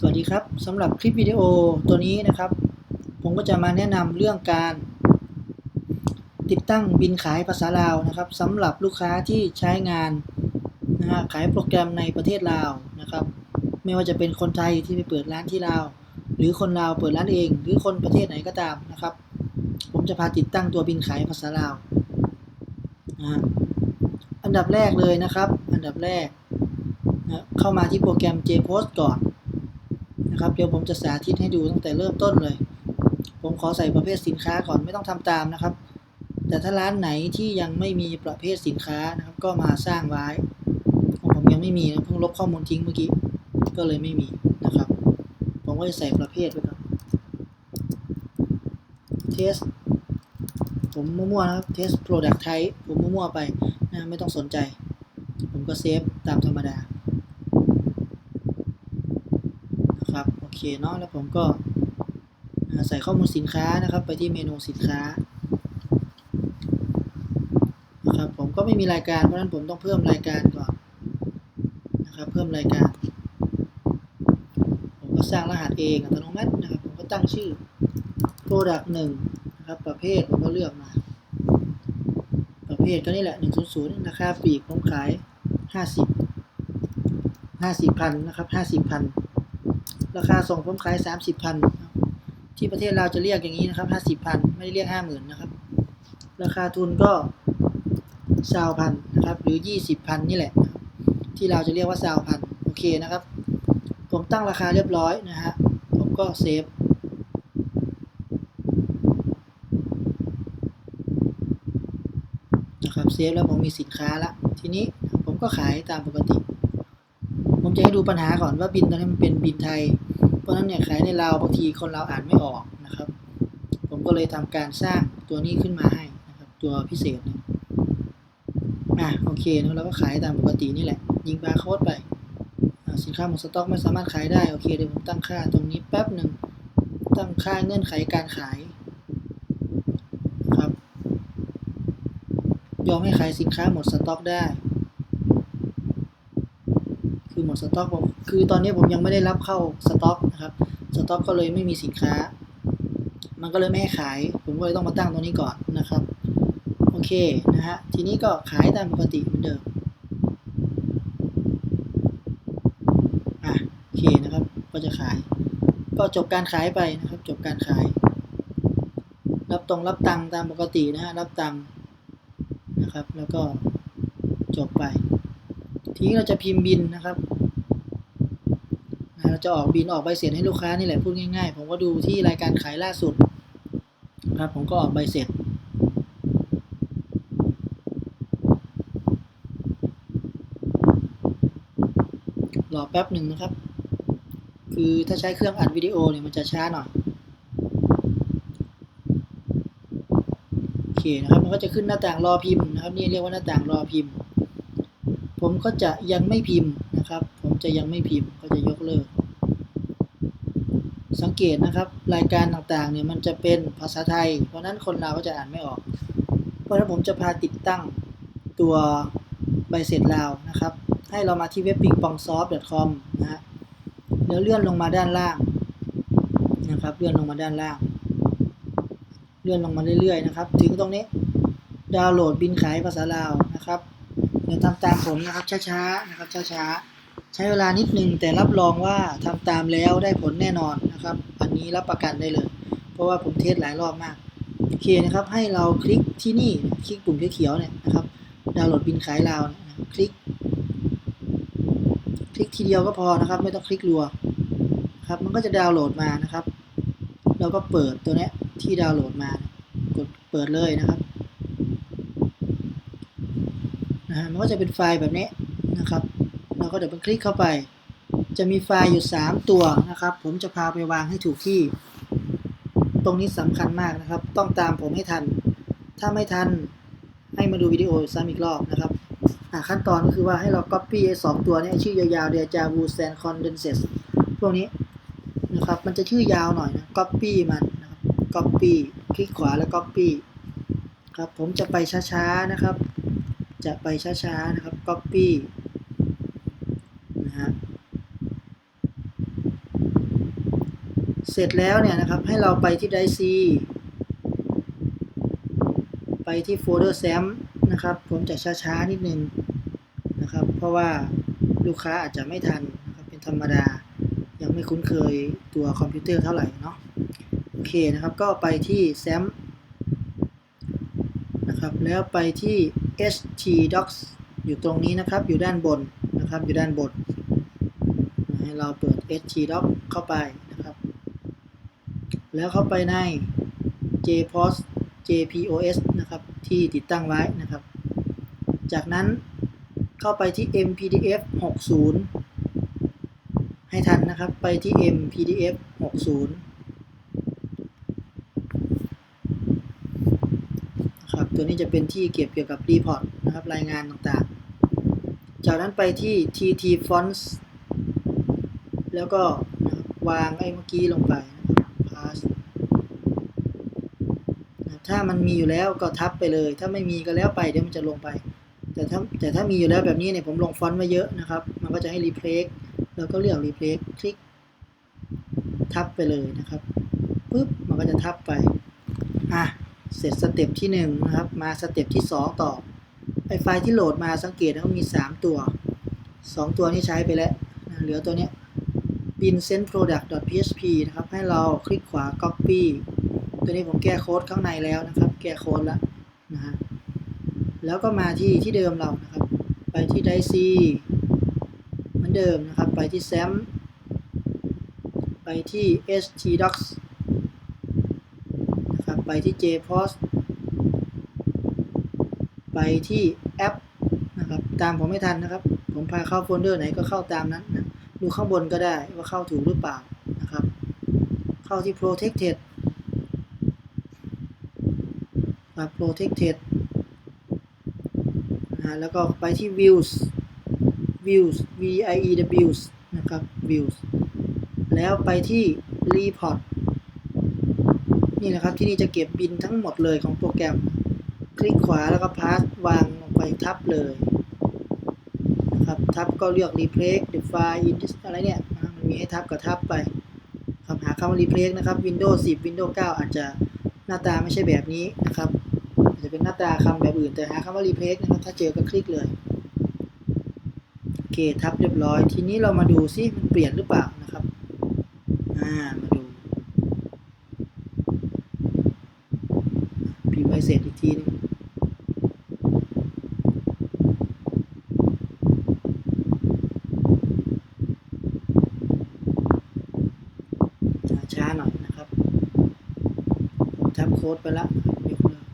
สวัสดีครับสำหรับคลิปวิดีโอตัวนี้นะครับ ผมก็จะมาแนะนำเรื่องการ ติดตั้งบินขายภาษาลาวนะครับสำหรับลูกค้าที่ใช้งานนะฮะขายโปรแกรมในประเทศลาวนะครับ ไม่ว่าจะเป็นคนไทยที่ไปเปิดร้านที่ลาว หรือคนลาวเปิดร้านเอง หรือคนประเทศไหนก็ตามนะครับ ผมจะพาติดตั้งตัวบินขายภาษาลาวนะอันดับแรกเลยนะครับ อันดับแรกนะเข้ามาที่โปรแกรม JPost ก่อน นะครับ เดี๋ยวผมจะสาธิตให้ดูตั้งแต่เริ่มต้นเลย ผมขอใส่ประเภทสินค้าก่อนไม่ต้องทำตามนะครับ แต่ถ้าร้านไหนที่ยังไม่มีประเภทสินค้านะครับ ก็มาสร้างไว้ของผมยังไม่มีนะเพิ่งลบข้อมูลทิ้งเมื่อกี้ก็เลยไม่มีนะครับ ผมก็จะใส่ประเภทไปก่อนเทสผมมั่วๆนะครับเทส product type ผมมั่วๆไปนะไม่ต้องสนใจ ผมก็เซฟตามธรรมดานะครับโอ เคเนาะแล้วผมก็ใส่ข้อมูลสินค้านะครับ ไปที่เมนูสินค้านะครับผมก็ไม่มีรายการเพราะฉะนั้นผมต้องเพิ่มรายการก่อนนะครับเพิ่มรายการ ผมก็สร้างรหัสเองอัตโนมัตินะครับ ผมก็ตั้งชื่อ product 1นะครับประเภทผมก็เลือกมาประเภทก็นี่แหละ 100ราคาปลีกผมขาย 50 50พันนะครับ 50พัน ราคาส่งผมขาย30พันที่ประเทศเราจะเรียกอย่างนี้นะครับ50พันไม่ได้เรียก50,000นนะครับ ราคาทุนก็ซาวพันนะครับ หรือ20พันนี่แหละ ที่เราจะเรียกว่าซาวพันโอเคนะครับ ผมตั้งราคาเรียบร้อยนะฮะผมก็เซฟนะครับเซฟแล้วผมมีสินค้าละทีนี้ผมก็ขายตามปกติ ผมจะให้ดูปัญหาก่อนว่าบินตอนนี้มันเป็นบินไทย เพราะนั้นเนี่ยขายในลาวบางทีคนเราอ่านไม่ออกนะครับ ผมก็เลยทำการสร้างตัวนี้ขึ้นมาให้นะครับ ตัวพิเศษนี่ยอะโอเคนะเราก็ขายตามปกตินี่แหละ ยิงบาร์โค้ดไปสินค้าหมดสต็อกไม่สามารถขายได้โอเคเดี๋ยวผมตั้งค่าตรงนี้แป๊บหนึ่งตั้งค่าเงื่อนไขการขายครับยอมให้ขายสินค้าหมดสต็อกได้ คือหมดสต็อกผมคือตอนนี้ผมยังไม่ได้รับเข้าสต็อกนะครับสต็อกก็เลยไม่มีสินค้า มันก็เลยไม่ให้ขาย ผมก็เลยต้องมาตั้งตรงนี้ก่อนนะครับโอเคนะฮะทีนี้ก็ขายตามปกติเหมือนเดิมอะโอเคนะครับก็จะขาย ก็จบการขายไปนะครับจบการขาย รับตรงรับตังตามปกตินะฮะรับตังนะครับแล้วก็จบไป ทีนี้เราจะพิมพ์บินนะครับเราจะออกบินออกใบเสร็จให้ลูกค้านี่แหละพูดง่ายๆ ผมก็ดูที่รายการขายล่าสุดนะครับผมก็ออกใบเสร็จ รอแป๊บหนึ่งนะครับ คือถ้าใช้เครื่องอัดวิดีโอเนี่ยมันจะช้าหน่อยโอเคนะครับมันก็จะขึ้นหน้าต่างรอพิมพ์นะครับนี่เรียกว่าหน้าต่างรอพิมพ์ ผมก็จะยังไม่พิมพ์นะครับ ผมจะยังไม่พิมพ์ก็จะยกเลิก สังเกตนะครับ รายการต่างๆเนี่ยมันจะเป็นภาษาไทย เพราะนั้นคนเราก็จะอ่านไม่ออก เพราะฉะนั้นผมจะพาติดตั้งตัวใบเสร็จลาวนะครับ ให้เรามาที่เว็บ pingpongsoft.com นะฮะแล้วเลื่อนลงมาด้านล่างนะครับ เลื่อนลงมาด้านล่าง เลื่อนลงมาเรื่อยๆนะครับ ถึงตรงนี้ ดาวน์โหลดบินขายภาษาลาวนะครับ เดี๋ยวทำตามผมนะครับช้าๆนะครับช้าๆใช้เวลานิดนึงแต่รับรองว่าทำตามแล้วได้ผลแน่นอนนะครับ อันนี้รับประกันได้เลย เพราะว่าผมเทสหลายรอบมากโอเคนะครับ ให้เราคลิกที่นี่คลิกปุ่มเขียวเนี่ยนะครับ ดาวน์โหลดบินขายลาวคลิก คลิกทีเดียวก็พอนะครับ ไม่ต้องคลิกรัวครับมันก็จะดาวน์โหลดมานะครับแล้วก็เปิดตัวนี้ที่ดาวน์โหลดมากดเปิดเลยนะครับนะ ฮะมันก็จะเป็นไฟล์แบบนี้นะครับ เราก็เดี๋ยวไปคลิกเข้าไป จะมีไฟล์อยู่ 3 ตัวนะครับ ผมจะพาไปวางให้ถูกที่ ตรงนี้สำคัญมากนะครับ ต้องตามผมให้ทัน ถ้าไม่ทันให้มาดูวิดีโอซ้ำอีกรอบนะครับขั้นตอนก็คือว่าให้เรา copy ไอ้สองตัวนี้ชื่อยาวๆเดียจาวูแซนคอนเดนเซสพวกนี้นะครับมันจะชื่อยาวหน่อยนะ copy มันนะครับ copy คลิกขวาแล้ว copy ครับผมจะไปช้าๆนะครับ จะไปช้าๆนะครับ copy นะฮะเสร็จแล้วเนี่ยนะครับให้เราไปที่ไดซีไปที่โฟลเดอร์แซมนะครับ ผมจะช้าๆนิดนึงนะครับ เพราะว่าลูกค้าอาจจะไม่ทันนะครับเป็นธรรมดายังไม่คุ้นเคยตัวคอมพิวเตอร์เท่าไหร่เนาะโอเคนะครับก็ไปที่แซมนะครับแล้วไปที่ htdocs อยู่ตรงนี้นะครับ อยู่ด้านบนนะครับ อยู่ด้านบน ให้เราเปิด htdoc เข้าไปนะครับ แล้วเข้าไปใน jpos jpos นะครับ ที่ติดตั้งไว้นะครับ จากนั้นเข้าไปที่ mpdf 60 ให้ทันนะครับ ไปที่ mpdf 60 นะครับ ตัวนี้จะเป็นที่เก็บเกี่ยวกับรีพอร์ตนะครับ รายงานต่างๆ จากนั้นไปที่ tt fonts แล้วก็วางไอ้เมื่อกี้ลงไปนะครับ pass นะถ้ามันมีอยู่แล้วก็ทับไปเลย ถ้าไม่มีก็แล้วไปเดี๋ยวมันจะลงไป แต่ถ้าแต่ถ้ามีอยู่แล้วแบบนี้เนี่ยผมลงฟอนต์ไว้เยอะนะครับ มันก็จะให้รีเพลกแล้วก็เลือกรีเพลกคลิกทับไปเลยนะครับปุ๊บมันก็จะทับไป อะ เสร็จสเต็ปที่1นงนะครับ มาสเต็ปที่ 2 ต่อไอไฟล์ที่โหลดมาสังเกตนะว่ามี 3 ตัว 2 ตัวนี้ใช้ไปแล้วนะเหลือตัวนี้ bin send product php นะครับ ให้เราคลิกขวา copy ตัวนี้ผมแก้โค้ดข้างในแล้วนะครับ แก้โค้ดแล้วนะฮะแล้วก็มาที่ที่เดิมเรานะครับ ไปที่ d i c เหมือนเดิมนะครับ ไปที่ sam ไปที่ htdocs ไปที่ jpos ไปที่แอปนะครับ ตามผมไม่ทันนะครับ ผมพาเข้าโฟลเดอร์ไหนก็เข้าตามนั้นนะ ดูข้างบนก็ได้ว่าเข้าถูกหรือเปล่านะครับ เข้าที่ protected มา protected นะแล้วก็ไปที่ views views v i e w s นะครับ views แล้วไปที่ report นี่นะครับที่นี่จะเก็บบินทั้งหมดเลยของโปรแกรม คลิกขวาแล้วก็ pass วางลงไปทับเลยนะครับทับก็เลือก replace the file in อะไรเนี่ยมันมีให้ทับก็ทับไปครับหาคำว่า replace นะครับ Windows 10 Windows 9 อาจจะหน้าตาไม่ใช่แบบนี้นะครับอาจจะเป็นหน้าตาคำแบบอื่นแต่หาคำว่า replace นะครับถ้าเจอก็คลิกเลยโอเคทับเรียบร้อย ทีนี้เรามาดูซิมันเปลี่ยนหรือเปล่านะครับอ่า มาดู พิมพ์ใบเสร็จอีกทีนึงช้าหน่อยนะครับ ผมทับโค้ดไปแล้วยกเลิก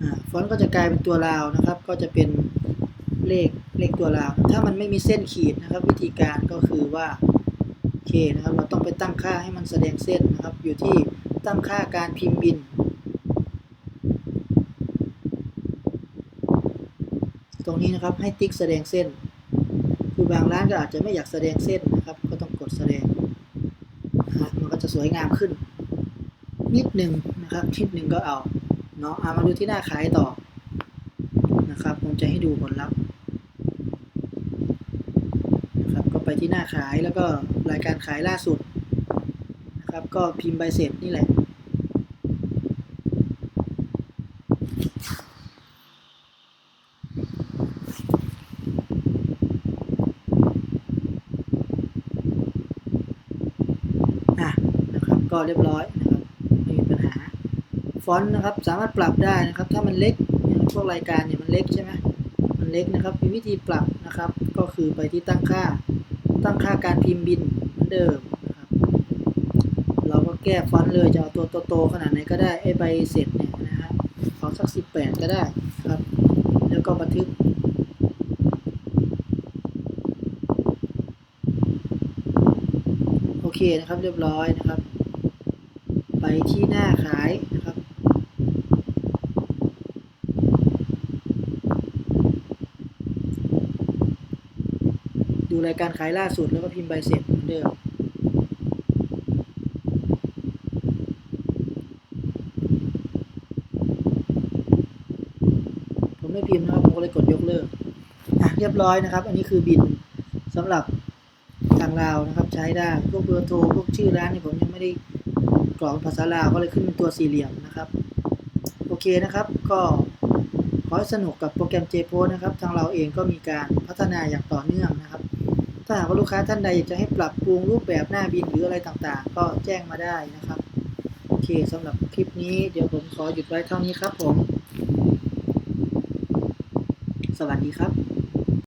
อ่าฟอนต์ก็จะกลายเป็นตัวราวนะครับ ก็จะเป็นเลขเลขตัวราว ถ้ามันไม่มีเส้นขีดนะครับ วิธีการก็คือว่าโอเคนะครับ เราต้องไปตั้งค่าให้มันแสดงเส้นนะครับ อยู่ที่ตั้งค่าการพิมพ์บิน ต รงนี้นะครับ ให้ติ๊กแสดงเส้น คือบางร้านก็อาจจะไม่อยากแสดงเส้นนะครับ ก็ต้องกดแสดงนะครับมันก็จะสวยงามขึ้น นิดหนึ่งนะครับนิดหนึ่งก็เอาเนาะเอามาดูที่หน้าขายต่อนะครับ ผมจะให้ดูผลลัพธ์นะครับ ก็ไปที่หน้าขายแล้วก็รายการขายล่าสุดนะครับ ก็พิมพ์ใบเสร็จนี่แหละนะครับ ก็เรียบร้อยนะครับไม่มีปัญหาฟอนต์นะครับสามารถปรับได้นะครับ ถ้ามันเล็กพวกรายการเนี่ยมันเล็กใช่ไหมมันเล็กนะครับมีวิธีปรับนะครับ ก็คือไปที่ตั้งค่า ตั้งค่าการพิมพ์บินเหมือนเดิมนะครับ เราก็แก้ฟอนต์เลยจะเอาตัวโตๆขนาดไหนก็ได้ไอใบเสร็จเนี่ยนะฮะขอสัก18ก็ได้ครับ แล้วก็บันทึกโอเคนะครับเรียบร้อยนะครับ ไปที่หน้าขายนะครับ ดูรายการขายล่าสุดแล้วก็พิมพ์ใบเสร็จเหมือนเดิมผมไม่พิมพ์นะครับ ผมก็เลยกดยกเลิกอะเรียบร้อยนะครับ อันนี้คือบินสำหรับทางลาวนะครับใช้ได้ พวกเบอร์โทรพวกชื่อร้านนี่ผมยังไม่ได้ กรอกเป็นภาษาลาวก็เลยขึ้นเป็นตัวสี่เหลี่ยมนะครับ โอเคนะครับ ก็ขอให้สนุกกับโปรแกรม JPO นะครับ ทางเราเองก็มีการพัฒนาอย่างต่อเนื่องนะครับ ถ้าหากว่าลูกค้าท่านใดอยากจะให้ปรับปรุงรูปแบบหน้าบินหรืออะไรต่างๆ ก็แจ้งมาได้นะครับ โอเคสำหรับคลิปนี้เดี๋ยวผมขอหยุดไว้เท่านี้ครับผม สวัสดีครับ